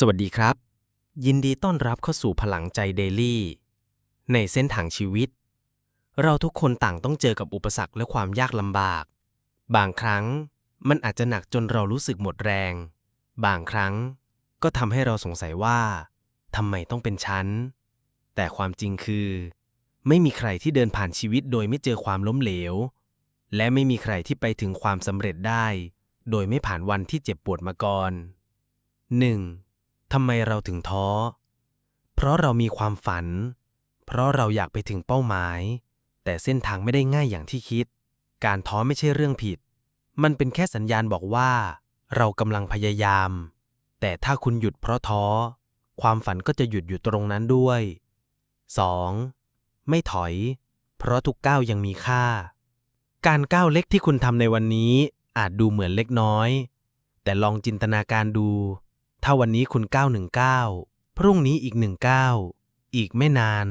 สวัสดีครับ ยินดีต้อนรับเข้าสู่พลังใจเดลี่ ในเส้นทางชีวิต เราทุกคนต่างต้องเจอกับอุปสรรคและความยากลำบาก บางครั้งมันอาจจะหนักจนเรารู้สึกหมดแรง บางครั้งก็ทำให้เราสงสัยว่าทำไมต้องเป็นฉัน แต่ความจริงคือ ไม่มีใครที่เดินผ่านชีวิตโดยไม่เจอความล้มเหลว และไม่มีใครที่ไปถึงความสำเร็จได้ โดยไม่ผ่านวันที่เจ็บปวดมาก่อน 1. ทำไมเราถึงท้อ เพราะเรามีความฝัน เพราะเราอยากไปถึงเป้าหมาย แต่เส้นทางไม่ได้ง่ายอย่างที่คิด การท้อไม่ใช่เรื่องผิด มันเป็นแค่สัญญาณบอกว่า เรากำลังพยายาม แต่ถ้าคุณหยุดเพราะท้อ ความฝันก็จะหยุดอยู่ตรงนั้นด้วย 2. ไม่ถอย เพราะทุกก้าวยังมีค่า การก้าวเล็กที่คุณทำในวันนี้อาจดูเหมือนเล็กน้อย แต่ลองจินตนาการดู ถ้าวันนี้คุณก้าหนึ่งก้าพรุ่งนี้อีกหนึ่งก้าอีกไม่นาน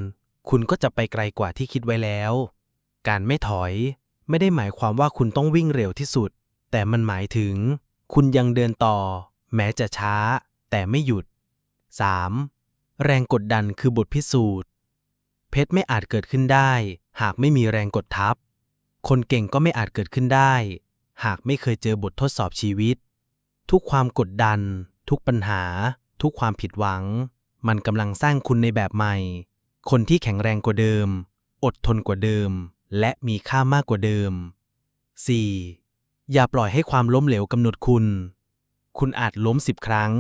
คุณก็จะไปไกลกว่าที่คิดไว้แล้ว การไม่ถอยไม่ได้หมายความว่าคุณต้องวิ่งเร็วที่สุด แต่มันหมายถึง คุณยังเดินต่อ แม้จะช้า แต่ไม่หยุด 3. แรงกดดันคือบทพิสูจน์ เพชรไม่อาจเกิดขึ้นได้ หากไม่มีแรงกดทับ คนเก่งก็ไม่อาจเกิดขึ้นได้ หากไม่เคยเจอบททดสอบชีวิต ทุกความกดดัน ทุกปัญหา ทุกความผิดหวัง มันกำลังสร้างคุณในแบบใหม่ คนที่แข็งแรงกว่าเดิม อดทนกว่าเดิม และมีค่ามากกว่าเดิม 4. อย่าปล่อยให้ความล้มเหลวกำหนดคุณ คุณอาจล้มสิบครั้ง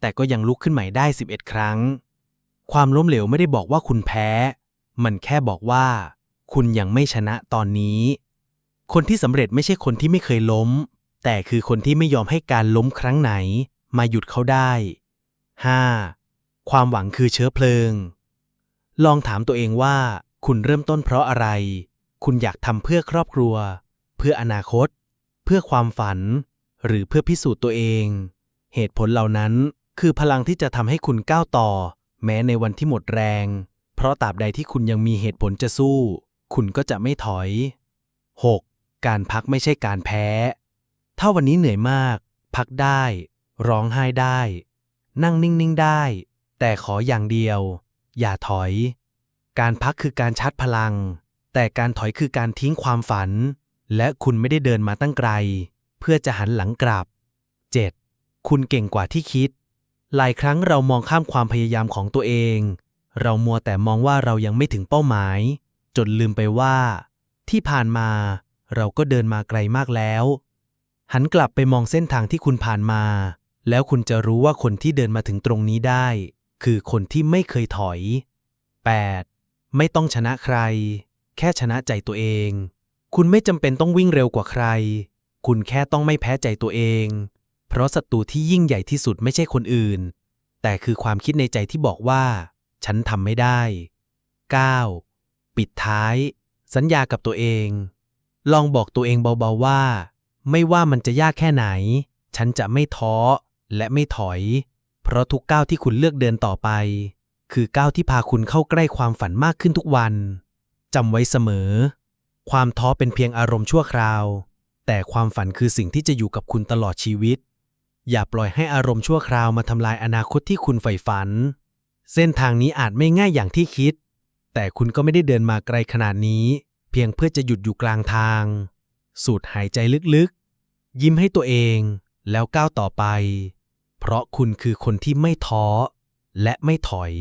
แต่ก็ยังลุกขึ้นใหม่ได้ 11 ครั้ง ความล้มเหลวไม่ได้บอกว่าคุณแพ้ มันแค่บอกว่า คุณยังไม่ชนะตอนนี้ คนที่สำเร็จไม่ใช่คนที่ไม่เคยล้ม แต่คือคนที่ไม่ยอมให้การล้มครั้งไหน มาหยุดเขาได้ 5. ความหวังคือเชื้อเพลิง ลองถามตัวเองว่าคุณเริ่มต้นเพราะอะไร คุณอยากทำเพื่อครอบครัว เพื่ออนาคต เพื่อความฝัน หรือเพื่อพิสูจน์ตัวเอง เหตุผลเหล่านั้นคือพลังที่จะทำให้คุณก้าวต่อ แม้ในวันที่หมดแรง เพราะตราบใดที่คุณยังมีเหตุผลจะสู้ คุณก็จะไม่ถอย 6. การพักไม่ใช่การแพ้ ถ้าวันนี้เหนื่อยมาก พักได้ ร้องไห้ได้ นั่งนิ่งๆได้ แต่ขออย่างเดียว อย่าถอย การพักคือการชาร์จพลัง แต่การถอยคือการทิ้งความฝัน และคุณไม่ได้เดินมาตั้งไกล เพื่อจะหันหลังกลับ 7. คุณเก่งกว่าที่คิด หลายครั้งเรามองข้ามความพยายามของตัวเอง เรามัวแต่มองว่าเรายังไม่ถึงเป้าหมาย จนลืมไปว่า ที่ผ่านมาเราก็เดินมาไกลมากแล้ว หันกลับไปมองเส้นทางที่คุณผ่านมา แล้วคุณจะรู้ว่าคนที่เดินมาถึงตรงนี้ได้ คือคนที่ไม่เคยถอย 8. ไม่ต้องชนะใคร แค่ชนะใจตัวเอง คุณไม่จำเป็นต้องวิ่งเร็วกว่าใคร คุณแค่ต้องไม่แพ้ใจตัวเอง เพราะศัตรูที่ยิ่งใหญ่ที่สุดไม่ใช่คนอื่น แต่คือความคิดในใจที่บอกว่า ฉันทำไม่ได้ 9. ปิดท้าย สัญญากับตัวเอง ลองบอกตัวเองเบาๆว่า ไม่ว่ามันจะยากแค่ไหน ฉันจะไม่ท้อ และไม่ถอย เพราะทุกก้าวที่คุณเลือกเดินต่อไป คือก้าวที่พาคุณเข้าใกล้ความฝันมากขึ้นทุกวันจำไว้เสมอ ความท้อเป็นเพียงอารมณ์ชั่วคราว แต่ความฝันคือสิ่งที่จะอยู่กับคุณตลอดชีวิต อย่าปล่อยให้อารมณ์ชั่วคราวมาทำลายอนาคตที่คุณใฝ่ฝัน เส้นทางนี้อาจไม่ง่ายอย่างที่คิด แต่คุณก็ไม่ได้เดินมาไกลขนาดนี้ เพียงเพื่อจะหยุดอยู่กลางทาง สูดหายใจลึกๆ ยิ้มให้ตัวเองแล้วก้าวต่อไป เพราะคุณคือคนที่ไม่ท้อและไม่ถอย